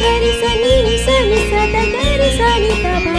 సరి స నిరి స ని స ద గరి స ని